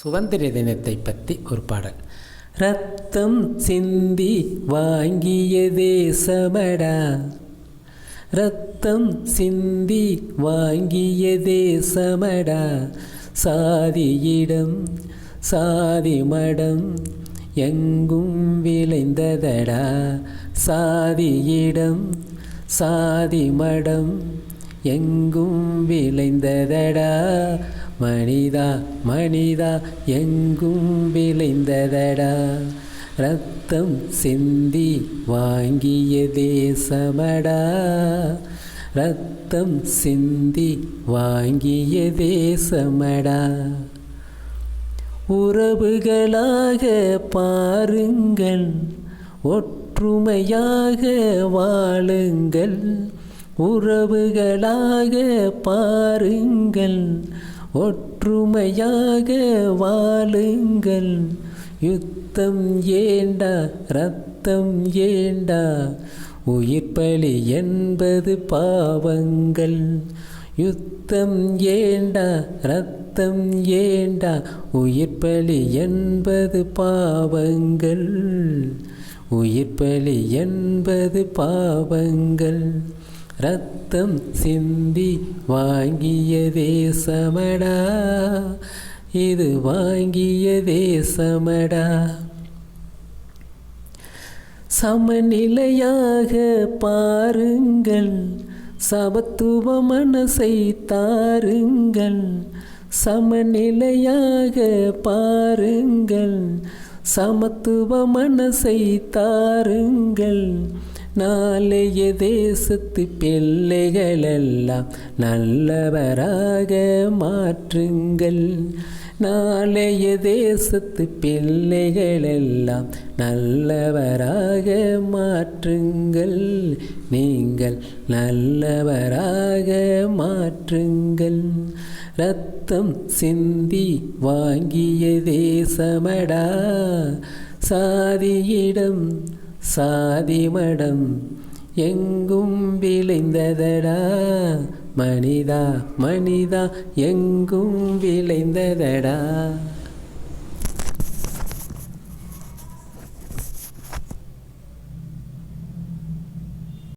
சுதந்திர தினத்தை பற்றி ஒரு பாடல். ரத்தம் சிந்தி வாங்கிய தேசமடா. ரத்தம் சிந்தி வாங்கிய தேசமடா. சாதியிடம் சாதி மடம் எங்கும் விளைந்ததடா. சாதியிடம் சாதி மடம் எங்கும் விளைந்ததடா. மனிதா மனிதா எங்கும் விளைந்ததடா. ரத்தம் சிந்தி வாங்கிய தேசமடா. ரத்தம் சிந்தி வாங்கிய தேசமடா. உறவுகளாக பாருங்கள் ஒற்றுமையாக வாழுங்கள். உறவுகளாக பாருங்கள் ஒற்றுமையாக வாழுங்கள். யுத்தம் ஏண்டா ரத்தம் ஏண்டா? உயிர்ப்பலி என்பது பாவங்கள். யுத்தம் ஏண்டா ரத்தம் ஏண்டா? உயிர்ப்பலி என்பது பாவங்கள். உயிர்ப்பலி என்பது பாவங்கள். ரத்தம் சிந்தி வாங்கிய தேசமடா இது வாங்கிய தேசமடா சமநிலையாக பாருங்கள். சமத்துவ மனசை தாருங்கள். சமநிலையாக பாருங்கள். சமத்துவ மனசை தாருங்கள். நாளைய தேசத்து பிள்ளைகளெல்லாம் நல்லவராக மாற்றுங்கள். நாளைய தேசத்து பிள்ளைகளெல்லாம் நல்லவராக மாற்றுங்கள். நீங்கள் நல்லவராக மாற்றுங்கள். ரத்தம் சிந்தி வாங்கிய தேசமடா. சாதியிடம் சாதிமடம் எங்கும் விளைந்ததடா? மனிதா மனிதா எங்கும் விளைந்ததடா?